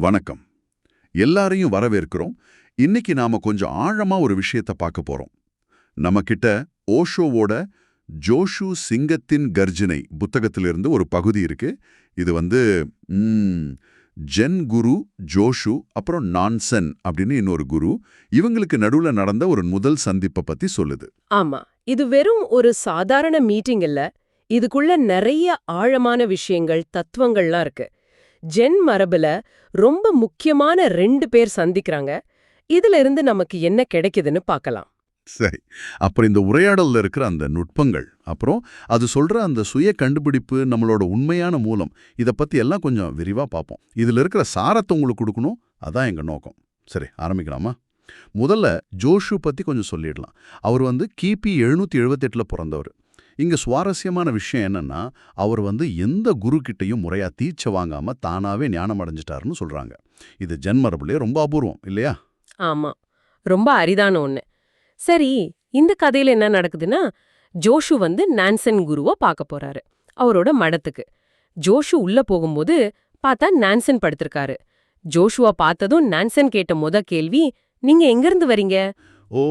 வணக்கம். எல்லாரையும் வரவேற்கிறோம். இன்னைக்கு நாம கொஞ்சம் ஆழமா ஒரு விஷயத்த பார்க்க போறோம். நம்ம கிட்ட ஓஷோவோட ஜோஷு சிங்கத்தின் கர்ஜனை புத்தகத்திலிருந்து ஒரு பகுதி இருக்கு. இது வந்து ஜென் குரு ஜோஷு அப்புறம் நான்சன் அப்படின்னு இன்னொரு குரு. இவங்களுக்கு நடுவுல நடந்த ஒரு முதல் சந்திப்பை பத்தி சொல்லுது. ஆமா. இது வெறும் ஒரு சாதாரண மீட்டிங் இல்ல. இதுக்குள்ள நிறைய ஆழமான விஷயங்கள் தத்துவங்கள்லாம் இருக்கு. ஜென் மரபுல ரொம்ப முக்கியமான ரெண்டு பேர் சந்திக்கிறாங்க. இதுல இருந்து நமக்கு என்ன கிடைக்குதுன்னு பார்க்கலாம். சரி. அப்புறம் இந்த உரையாடல்ல இருக்கிற அந்த நுட்பங்கள் அப்புறம் அது சொல்ற அந்த சுய கண்டுபிடிப்பு நம்மளோட உண்மையான மூலம் இத பத்தி எல்லாம் கொஞ்சம் விரிவா பார்ப்போம். இதுல இருக்கிற சாரத்தை உங்களுக்கு கொடுக்கணும் அதான் எங்க நோக்கம். சரி ஆரம்பிக்கலாமா? முதல்ல ஜோஷு பத்தி கொஞ்சம் சொல்லிடலாம். அவர் வந்து கிபி எழுநூத்தி எழுபத்தெட்டுல பிறந்தவர். இங்க சுவாரஸ்யமான விஷயம் என்னன்னா அவர் வந்து எந்த குரு கிட்டையும் முறையா தீட்சை வாங்காம தானாவே ஞானம் அடைஞ்சிட்டாருன்னு சொல்றாங்க. இது ஜென்மரபுலே ரொம்ப அபூர்வம் இல்லையா? ஆமா. ரொம்ப அரிதான ஒண்ணு. சரி இந்த கதையில என்ன நடக்குதுன்னா ஜோஷு வந்து நான்சன் குருவ பார்க்க போறாரு அவரோட மடத்துக்கு. ஜோஷு உள்ள போகும்போது பார்த்தா நான்சன் படுத்திருக்காரு. ஜோஷுவா பார்த்ததும் நான்சன் கேட்ட முத கேள்வி நீங்க எங்கிருந்து வரீங்க? Oh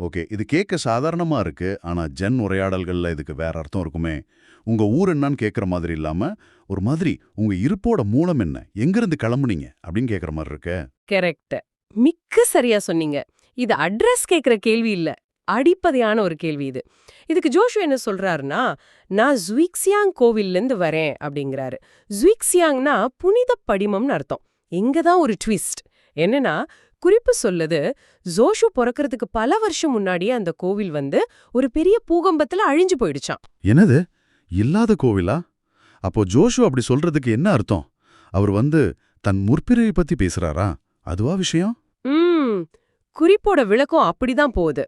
okay. இது கேட்க சாதாரணமா இருக்கு. ஆனா ஜென் உரையாடல்கள்ல இதுக்கு வேற அர்த்தம் இருக்குமே. உங்க ஊர் என்னன்னு கேட்குற மாதிரி இல்லாம ஒரு மாதிரி உங்க இருப்போட மூலம் என்ன? எங்கேருந்து கிளம்புனீங்க? அப்படின்னு கேட்குற மாதிரி இருக்கு. கரெக்ட். மிக்க சரியா சொன்னீங்க. இது அட்ரஸ் கேட்குற கேள்வி இல்ல. அடிப்பதையான ஒரு கேள்வி இது. இதுக்கு ஜோஷு என்ன சொல்றாருன்னா நான் ஜுவிக்ஸியாங் கோவில்ல இருந்து வரேன் அப்படிங்கிறாரு. ஜுவிக்ஸியாங்னா புனித படிமம்னு அர்த்தம். இங்க தான் ஒரு ட்விஸ்ட். என்னன்னா குறிப்பு சொல்லுது ஜோஷு பிறக்கறதுக்கு பல வருஷம் முன்னாடியே அந்த கோவில் வந்து ஒரு பெரிய பூகம்பத்துல அழிஞ்சு போயிடுச்சாம். என்னது? இல்லாத கோவிலா? அப்போ ஜோஷு அப்படி சொல்றதுக்கு என்ன அர்த்தம்? அவர் வந்து தன் முற்பிறவி பத்தி பேசுறாரா? அதுவா விஷயம்? ம் குறிப்போட விளக்கம் அப்படிதான் போகுது.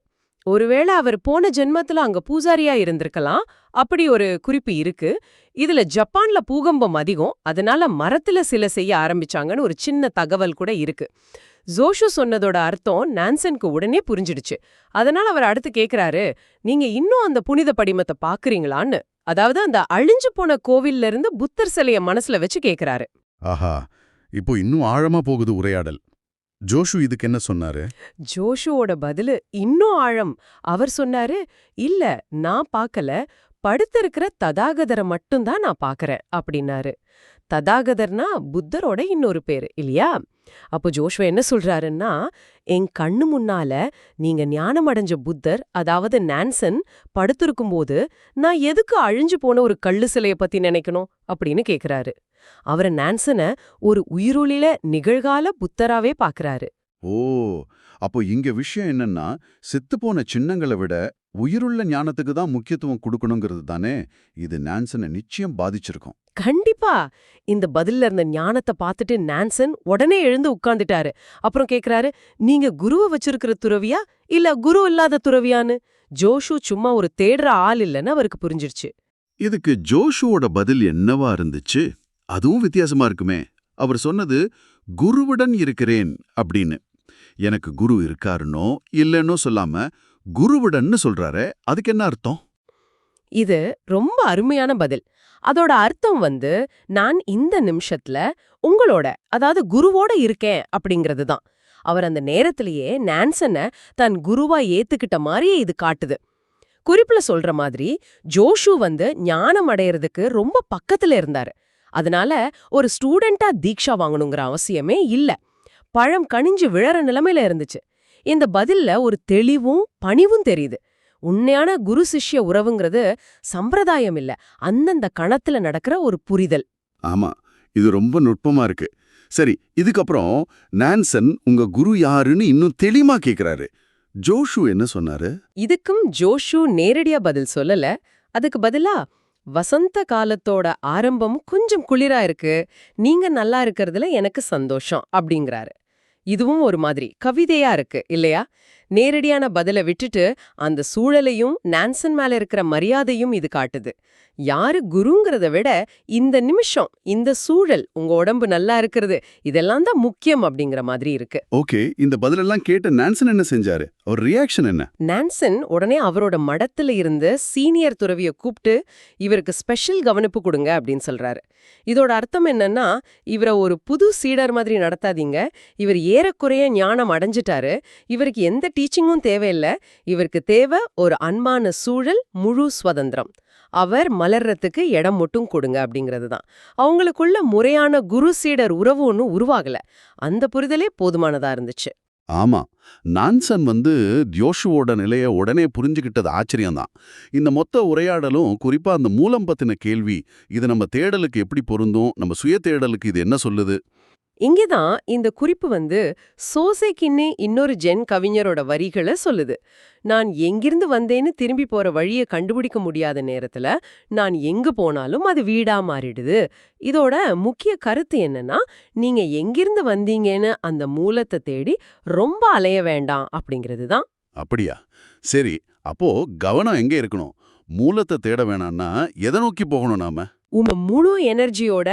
ஒருவேளை அவர் போன ஜென்மத்துல அங்க பூசாரியா இருந்திருக்கலாம். அப்படி ஒரு குறிப்பு இருக்கு. இதுல ஜப்பான்ல பூகம்பம் அதிகம் அதனால மரத்துல சில செய்ய ஆரம்பிச்சாங்கன்னு ஒரு சின்ன தகவல் கூட இருக்கு. ஜோஷு சொன்னதோட அர்த்தம் நான்சனுக்கு உடனே புரிஞ்சிடுச்சு. அதனால அவர் அடுத்து கேக்குறாரு நீங்க இன்னும் அந்த புனித படிமத்தை பாக்குறீங்களான்னு? அதாவது அந்த அழிஞ்சு போன கோவில்ல இருந்து புத்தர் சிலைய மனசுல வச்சு கேக்குறாரு. ஆஹா இப்போ இன்னும் ஆழமா போகுது உரையாடல். ஜோஷு இதுக்கு என்ன சொன்னாரு? ஜோஷுவோட பதிலு இன்னும் ஆழம். அவர் சொன்னாரு இல்ல நான் பார்க்கல படுத்திருக்கிற ததாகதரை மட்டும்தான் நான் பார்க்கறேன் அப்படின்னாரு. ததாகதர்னா புத்தரோட இன்னொரு பேரு இல்லையா? அப்போ ஜோஷ்வ என்ன சொல்றாருன்னா என் கண்ணு முன்னால நீங்க ஞானம் அடைஞ்ச புத்தர் அதாவது நான்சன் படுத்திருக்கும்போது நான் எதுக்கு அழிஞ்சு போன ஒரு கள்ளு சிலைய பத்தி நினைக்கணும்? அப்படின்னு கேக்குறாரு. அவர நான்சனை ஒரு உயிருளில நிகழ்கால புத்தராவே பாக்குறாரு. ஓ அப்போ இங்க விஷயம் என்னன்னா செத்துப்போன சின்னங்களை விட உயிருள்ள ஞானத்துக்கு தான் முக்கியத்துவம் கொடுக்கணுங்கிறது தானே? இது நான்சனை நிச்சயம் பாதிச்சிருக்கும். கண்டிப்பா. இந்த பதில்ல இருந்த ஞானத்தை பார்த்துட்டு நான்சன் உடனே எழுந்து உட்கார்ந்துட்டாரு. அப்புறம் கேக்குறாரு நீங்க குருவை வச்சிருக்கிற துறவியா? இல்ல குரு இல்லாத துறவியான்னு? ஜோஷு சும்மா ஒரு தேடுற ஆள் இல்லைன்னு அவருக்கு புரிஞ்சிருச்சு. இதுக்கு ஜோஷுவோட பதில் என்னவா இருந்துச்சு? அதுவும் வித்தியாசமா இருக்குமே. அவர் சொன்னது குருவுடன் இருக்கிறேன் அப்படின்னு. எனக்கு குரு இருக்காருனோ இல்லைன்னோ சொல்லாம குருவுடன்னு சொல்றாரு அதுக்கு என்ன அர்த்தம்? இது ரொம்ப அருமையான பதில். அதோட அர்த்தம் வந்து நான் இந்த நிமிஷத்துல உங்களோட அதாவது குருவோட இருக்கேன் அப்படிங்கிறது தான். அவர் அந்த நேரத்திலேயே நான்சனை தன் குருவா ஏத்துக்கிட்ட மாதிரியே இது காட்டுது. குறிப்புல சொல்ற மாதிரி ஜோஷு வந்து ஞானம் அடையறதுக்கு ரொம்ப பக்கத்துல இருந்தாரு. அதனால ஒரு ஸ்டூடெண்டா தீக்ஷா வாங்கணுங்கிற அவசியமே இல்ல. பழம் கனிஞ்சு விழற நிலைமையில இருந்துச்சு. இந்த பதில்ல ஒரு தெளிவும் பணிவும் தெரியுது. உண்மையான குரு சிஷ்ய உறவுங்கிறது சம்பிரதாயம் இல்ல. அந்தந்த கணத்துல நடக்கிற ஒரு புரிதல். ஆமா. இது ரொம்ப நுட்பமா இருக்கு. சரி இதுக்கப்புறம் நான்சன் உங்க குரு யாருன்னு இன்னும் தெளிவா கேக்குறாரு. ஜோஷு என்ன சொன்னாரு? இதுக்கும் ஜோஷு நேரடியா பதில் சொல்லல. அதுக்கு பதிலா வசந்த காலத்தோட ஆரம்பம் கொஞ்சம் குளிரா இருக்கு. நீங்க நல்லா இருக்கறதுல எனக்கு சந்தோஷம் அப்படிங்கிறாரு. இதுவும் ஒரு மாதிரி. கவிதையா இருக்கு இல்லையா? நேரடியான பதில விட்டுட்டு அந்த சூழலையும் நான்சன் மேல இருக்கிற மரியாதையும் இது காட்டுது. யாரு குருங்கிறத விட இந்த நிமிஷம் இந்த சூழல் உங்க உடம்பு நல்லா இருக்கிறது இதெல்லாம் தான் முக்கியம் அப்படிங்கிற மாதிரி இருக்கு. ஓகே இந்த பதிலெல்லாம் கேட்ட நான்சன் என்ன செஞ்சாரு? அவர் ரியாக்ஷன் என்ன? நான்சன் உடனே அவரோட மடத்துல இருந்து சீனியர் துறவிய கூப்பிட்டு இவருக்கு ஸ்பெஷல் கவனிப்பு கொடுங்க அப்படின்னு சொல்றாரு. இதோட அர்த்தம் என்னன்னா இவரை ஒரு புது சீடர் மாதிரி நடத்தாதீங்க இவர் ஏறக்குறைய ஞானம் அடைஞ்சிட்டாரு. இவருக்கு எந்த டீச்சிங்கும் தேவையில்லை. இவருக்கு தேவை ஒரு அன்பான சூழல் முழு சுதந்திரம். அவர் மலர்றதுக்கு இடம் மட்டும் கொடுங்க அப்படிங்கிறது தான். அவங்களுக்குள்ள முறையான குரு சீடர் உறவு ஒன்றும் உருவாகல. அந்த புரிதலே போதுமானதா இருந்துச்சு. ஆமா. நான்சன் வந்து தியோஷுவோட நிலைய உடனே புரிஞ்சுக்கிட்டது ஆச்சரியம்தான் இந்த மொத்த உரையாடலும் குறிப்பா அந்த மூலம் பத்தின கேள்வி இது நம்ம தேடலுக்கு எப்படி பொருந்தும் நம்ம சுய தேடலுக்கு இது என்ன சொல்லுது? இங்கேதான் இந்த குறிப்பு வந்து சோசைக்கின்னு இன்னொரு ஜென் கவிஞரோட வரிகளை சொல்லுது. நான் எங்கிருந்து வந்தேன்னு திரும்பி போற வழியை கண்டுபிடிக்க முடியாத நேரத்துல நான் எங்க போனாலும் அது வீடா மாறிடுது. இதோட முக்கிய கருத்து என்னன்னா நீங்க எங்கிருந்து வந்தீங்கன்னு அந்த மூலத்தை தேடி ரொம்ப அலைய வேண்டாம் அப்படிங்கிறது தான். அப்படியா? சரி அப்போ கவனம் எங்க இருக்கணும்? மூலத்தை தேட வேணாம்னா எதை நோக்கி போகணும் நாம? உங்க முழு எனர்ஜியோட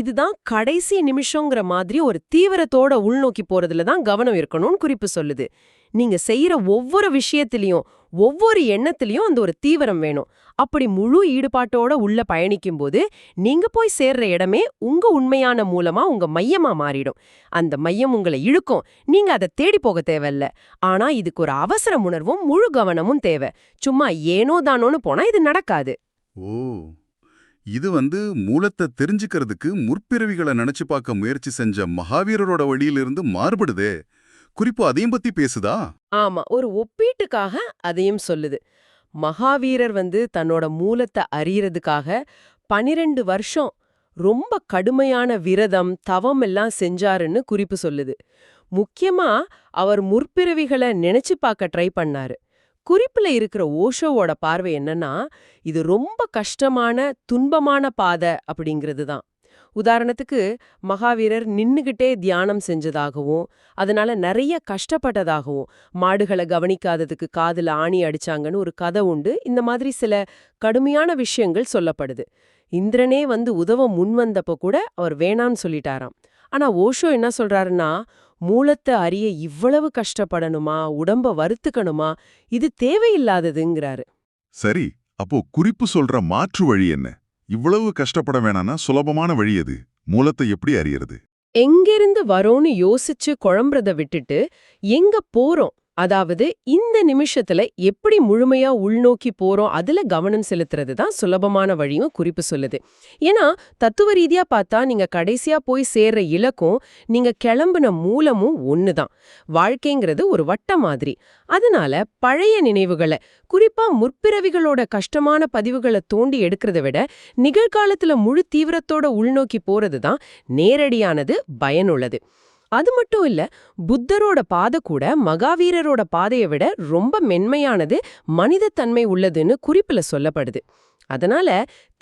இதுதான் கடைசி நிமிஷங்கிற மாதிரி ஒரு தீவிரத்தோட உள்நோக்கி போறதுல தான் கவனம் இருக்கணும்னு குறிப்பு சொல்லுது. நீங்க செய்யற ஒவ்வொரு விஷயத்திலையும் ஒவ்வொரு எண்ணத்திலையும் அந்த ஒரு தீவிரம் வேணும். அப்படி முழு ஈடுபாட்டோட உள்ள பயணிக்கும் போது நீங்க போய் சேர்ற இடமே உங்க உண்மையான மூலமா உங்க மையமா மாறிடும். அந்த மையம் உங்களை இழுக்கும். நீங்க அதை தேடி போக தேவையில்ல. ஆனா இதுக்கு ஒரு அவசர உணர்வும் முழு கவனமும் தேவை. சும்மா ஏனோ தானோன்னு போனா இது நடக்காது. ஓ. இது வந்து மூலத்தை தெரிஞ்சுக்கிறதுக்கு முற்பிறவிகளை நினைச்சு பார்க்க முயற்சி செஞ்ச மகாவீரரோட வழியிலிருந்து மாறுபடுது. குறிப்பு அதையும் பத்தி பேசுதா? ஆமா ஒரு ஒப்பீட்டுக்காக அதையும் சொல்லுது. மகாவீரர் வந்து தன்னோட மூலத்தை அறியறதுக்காக பனிரெண்டு வருஷம் ரொம்ப கடுமையான விரதம் தவம் எல்லாம் செஞ்சாருன்னு குறிப்பு சொல்லுது. முக்கியமா அவர் முற்பிறவிகளை நினைச்சு பார்க்க ட்ரை பண்ணாரு. குறிப்புல இருக்கிற ஓஷோவோட பார்வை என்னன்னா இது ரொம்ப கஷ்டமான துன்பமான பாதை அப்படிங்கிறது தான். உதாரணத்துக்கு மகாவீரர் நின்னுகிட்டே தியானம் செஞ்சதாகவும் அதனால நிறைய கஷ்டப்பட்டதாகவும் மாடுகளை கவனிக்காததுக்கு காதுல ஆணி அடிச்சாங்கன்னு ஒரு கதை உண்டு. இந்த மாதிரி சில கடுமையான விஷயங்கள் சொல்லப்படுது. இந்திரனே வந்து உதவ முன்வந்தப்ப கூட அவர் வேணான்னு சொல்லிட்டாராம். ஆனா ஓஷோ என்ன சொல்றாருன்னா மூலத்தை அறிய இவ்வளவு கஷ்டப்படணுமா உடம்ப வருத்துக்கணுமா இது தேவையில்லாததுங்கிறாரு. சரி அப்போ குறிப்பு சொல்ற மாற்று வழி என்ன? இவ்வளவு கஷ்டப்பட வேணானா சுலபமான வழி எது? மூலத்தை எப்படி அறியறது? எங்கிருந்து வரோன்னு யோசிச்சு குழம்புறத விட்டுட்டு எங்க போறோம்? அதாவது இந்த நிமிஷத்துல எப்படி முழுமையா உள்நோக்கி போறோம் அதுல கவனம் செலுத்துறது தான் சுலபமான வழியும் குறிப்பு சொல்லுது. ஏன்னா தத்துவ ரீதியா பார்த்தா நீங்க கடைசியா போய் சேர்ற இலக்கும் நீங்க கிளம்புன மூலமும் ஒண்ணுதான். வாழ்க்கைங்கிறது ஒரு வட்ட மாதிரி. அதனால பழைய நினைவுகளை குறிப்பா முற்பிறவிகளோட கஷ்டமான பதிவுகளை தோண்டி எடுக்கிறத விட நிகழ்காலத்துல முழு தீவிரத்தோட உள்நோக்கி போறது தான் நேரடியானது பயனுள்ளது. அது மட்டும் இல்ல புத்தரோட பாதை கூட மகாவீரரோட பாதையை விட ரொம்ப மென்மையானது மனிதத்தன்மை உள்ளதுன்னு குறிப்புல சொல்லப்படுது. அதனால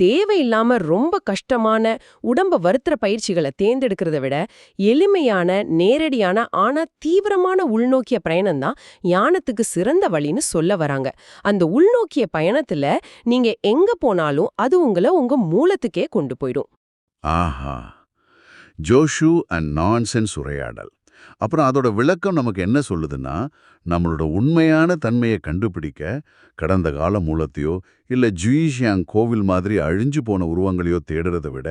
தேவையில்லாம ரொம்ப கஷ்டமான உடம்ப வருத்துற பயிற்சிகளை தேர்ந்தெடுக்கிறத விட எளிமையான நேரடியான ஆனா தீவிரமான உள்நோக்கிய பயணம்தான் ஞானத்துக்கு சிறந்த வழின்னு சொல்ல வராங்க. அந்த உள்நோக்கிய பயணத்துல நீங்க எங்க போனாலும் அது உங்களை உங்க மூலத்துக்கே கொண்டு போயிடும். ஆஹா. ஜோஷு அண்ட் நான்சென்ஸ் உரையாடல். அப்புறம் அதோட விளக்கம் நமக்கு என்ன சொல்லுதுன்னா நம்மளோட உண்மையான தன்மையை கண்டுபிடிக்க கடந்த கால மூலத்தையோ இல்லை ஜுயிஷியாங் கோவில் மாதிரி அழிஞ்சு போன உருவங்களையோ தேடுறத விட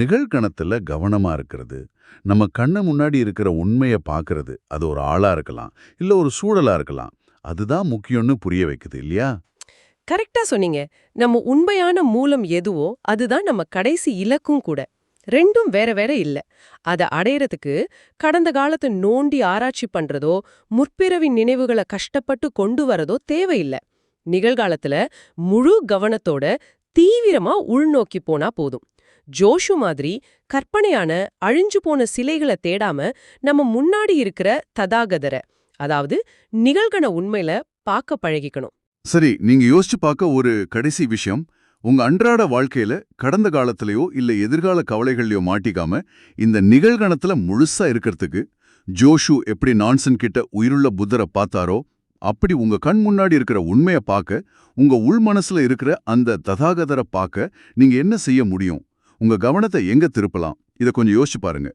நிகழ்கணத்தில் கவனமாக இருக்கிறது. நம்ம கண்ணு முன்னாடி இருக்கிற உண்மையை பார்க்கறது அது ஒரு ஆளாக இருக்கலாம் இல்லை ஒரு சூழலாக இருக்கலாம் அதுதான் முக்கியம்னு புரிய வைக்குது இல்லையா? கரெக்டா சொன்னீங்க. நம்ம உண்மையான மூலம் எதுவோ அதுதான் நம்ம கடைசி இலக்கும் கூட. ரெண்டும் வேற வேற இல்ல. அத அடையறதுக்கு கடந்த காலத்தை நோண்டி ஆராய்ச்சி பண்றதோ முற்பிறவி நினைவுகளை கஷ்டப்பட்டு கொண்டு வரதோ தேவையில்ல. நிகழ்காலத்துல முழு கவனத்தோட தீவிரமா உள்நோக்கி போனா போதும். ஜோஷு மாதிரி கற்பனையான அழிஞ்சு போன சிலைகளை தேடாம நம்ம முன்னாடி இருக்கிற ததாகதரை அதாவது நிகழ்கண உண்மையில பார்க்க பழகிக்கணும். சரி நீங்க யோசிச்சு பார்க்க ஒரு கடைசி விஷயம். உங்க அன்றாட வாழ்க்கையில கடந்த காலத்திலேயோ இல்ல எதிர்கால கவலைகள்லயோ மாட்டிக்காம இந்த நிகழ்கணத்துல முழுசா இருக்கிறதுக்கு ஜோஷு எப்படி நான்சன் கிட்ட உயிருள்ள புத்தரை பார்த்தாரோ அப்படி உங்க கண் முன்னாடி இருக்கிற உண்மையை பார்க்க உங்க உள் மனசுல இருக்கிற அந்த ததாகதரை பார்க்க நீங்க என்ன செய்ய முடியும்? உங்க கவனத்தை எங்க திருப்பலாம்? இத கொஞ்சம் யோசிச்சு பாருங்க.